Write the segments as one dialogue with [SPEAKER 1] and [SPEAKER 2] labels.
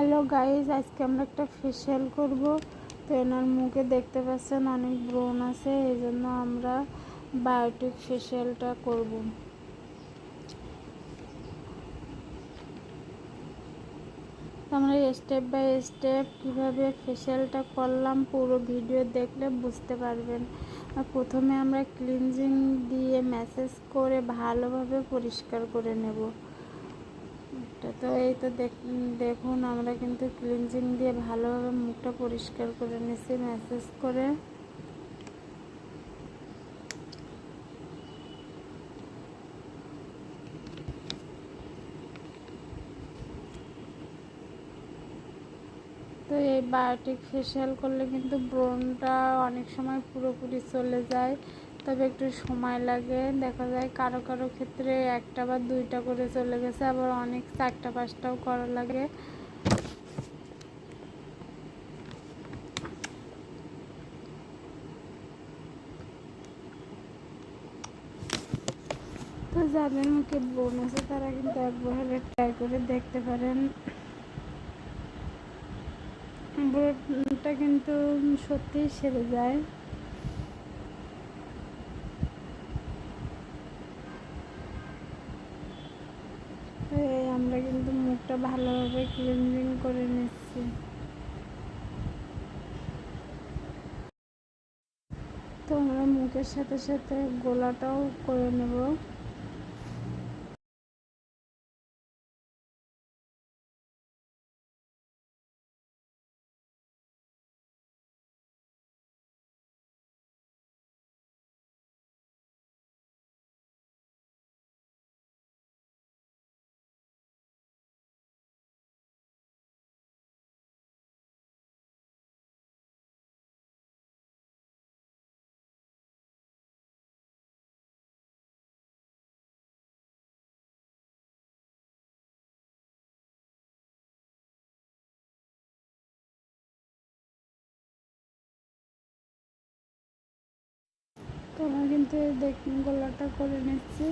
[SPEAKER 1] Hello guys আজকে আমরা একটা ফেশিয়াল করব। তো এনার মুখে দেখতে পাচ্ছেন অনেক ব্রণ আছে, এই জন্য আমরা বায়োটিক ফেশিয়ালটা করব। আমরা স্টেপ বাই স্টেপ কীভাবে ফেশিয়ালটা করলাম পুরো ভিডিও দেখলে বুঝতে পারবেন। প্রথমে আমরা ক্লিনজিং দিয়ে ম্যাসেজ করে ভালোভাবে পরিষ্কার করে নেব। তো এই তো দেখুন, আমরা কিন্তু ক্লিনজিং দিয়ে ভালোভাবে মুখটা পরিষ্কার করে নিছি ম্যাসেজ করে। তো এই বায়োটিক ফেশিয়াল করলে কিন্তু ব্রনটা অনেক সময় পুরোপুরি চলে যায়। তবে একটু সময় লাগে। দেখা যায় কারও কারও ক্ষেত্রে একটা বা দুইটা করে চলে গেছে, আবার অনেক চারটা পাঁচটাও করা লাগে। তো যাদের মুখে বোন আছে, তারা কিন্তু একবার ট্রাই করে দেখতে পারেন। ব্রণটা কিন্তু সত্যিই সেরে যায়। আমরা কিন্তু মুখটা ভালোভাবে ক্লিনজিং করে নিচ্ছি। তো আমরা মুখের সাথে সাথে গোলাটাও করে নেব। তো আমরা কিন্তু দেখ গোলাটা করে নিচ্ছি।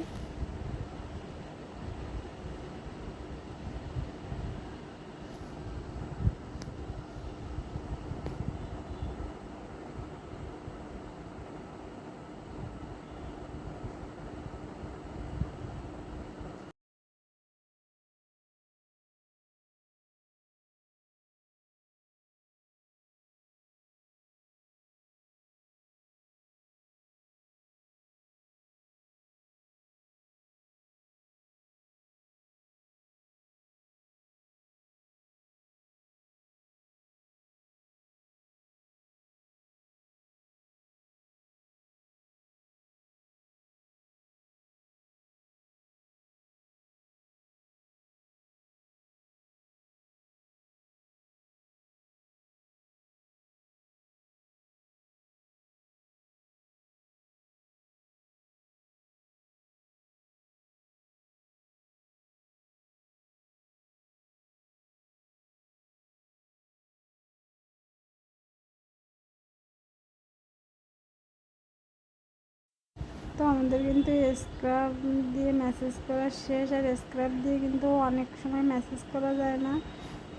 [SPEAKER 1] তো আমাদের কিন্তু স্ক্রাব দিয়ে মেসেজ করা শেষ, আর স্ক্রাব দিয়ে কিন্তু অনেক সময় মেসেজ করা যায় না।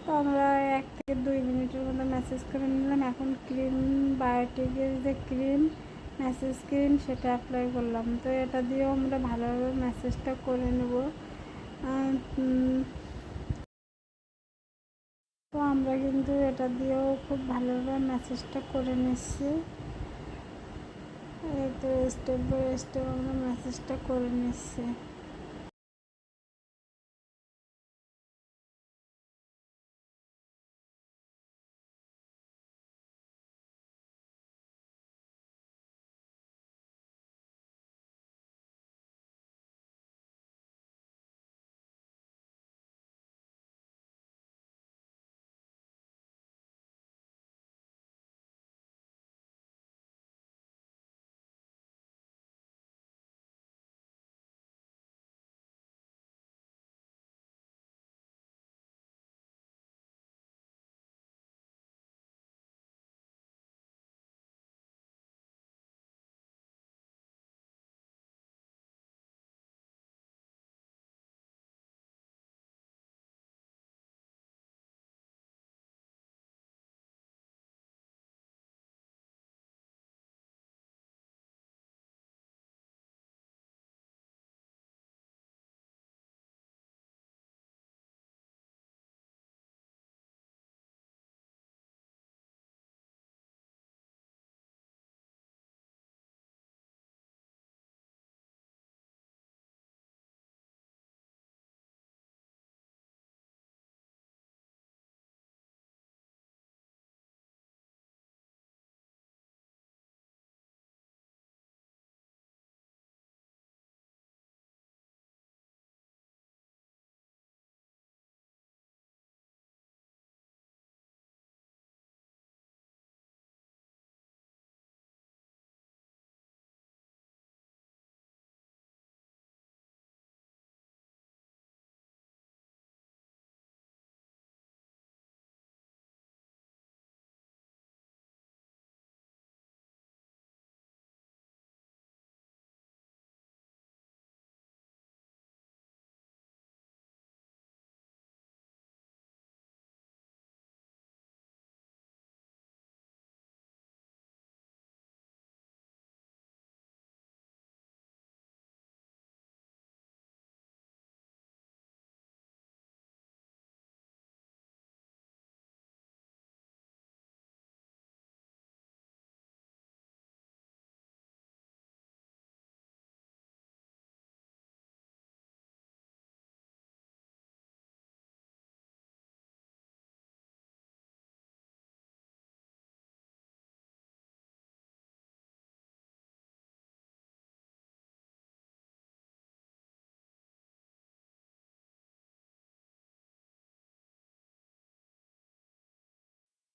[SPEAKER 1] তো আমরা এক থেকে দুই মিনিটের মধ্যে মেসেজ করে নিলাম। এখন ক্রিম বায়োটিকের যে ক্রিম মেসেজ ক্রিম সেটা অ্যাপ্লাই করলাম। তো এটা দিয়েও আমরা ভালোভাবে মেসেজটা করে নেব। তো আমরা কিন্তু এটা দিয়েও খুব ভালোভাবে মেসেজটা করে নিচ্ছি। এই স্টেপ বাই স্টেপ আমরা মেসেজটা করে নিচ্ছি।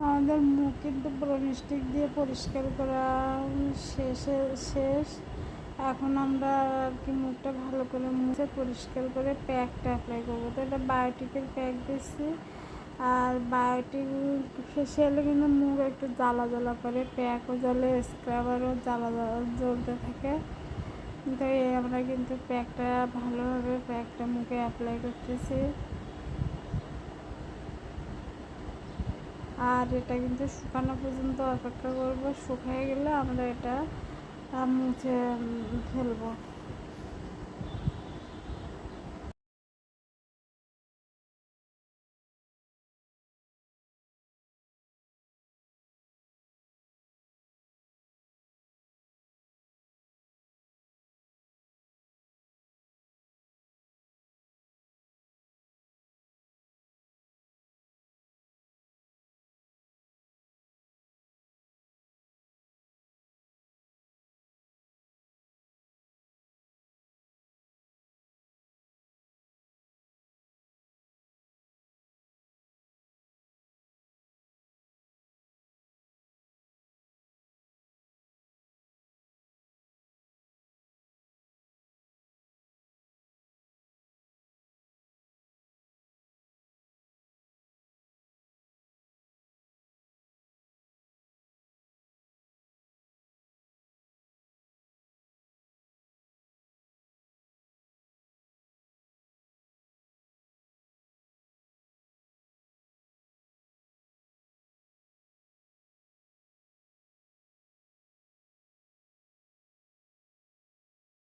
[SPEAKER 1] আমাদের মুখ কিন্তু ব্রনস্টিক দিয়ে পরিষ্কার করা শেষে, শেষ। এখন আমরা আর কি মুখটা ভালো করে মুছে পরিষ্কার করে প্যাকটা অ্যাপ্লাই করব। তো এটা বায়োটিকের প্যাক দিচ্ছি। আর বায়োটিক ফেসিয়ালে কিন্তু মুখ একটু জ্বালা জ্বালা করে, প্যাকও জ্বলে স্ক্রাবারও জ্বালা জ্বালা জ্বলতে থাকে। তো আমরা কিন্তু প্যাকটা ভালোভাবে, প্যাকটা মুখে অ্যাপ্লাই করতেছি। আর এটা কিন্তু শুকানো পর্যন্ত অপেক্ষা করব শুকিয়ে গেলে আমরা এটা মুছে ফেলব।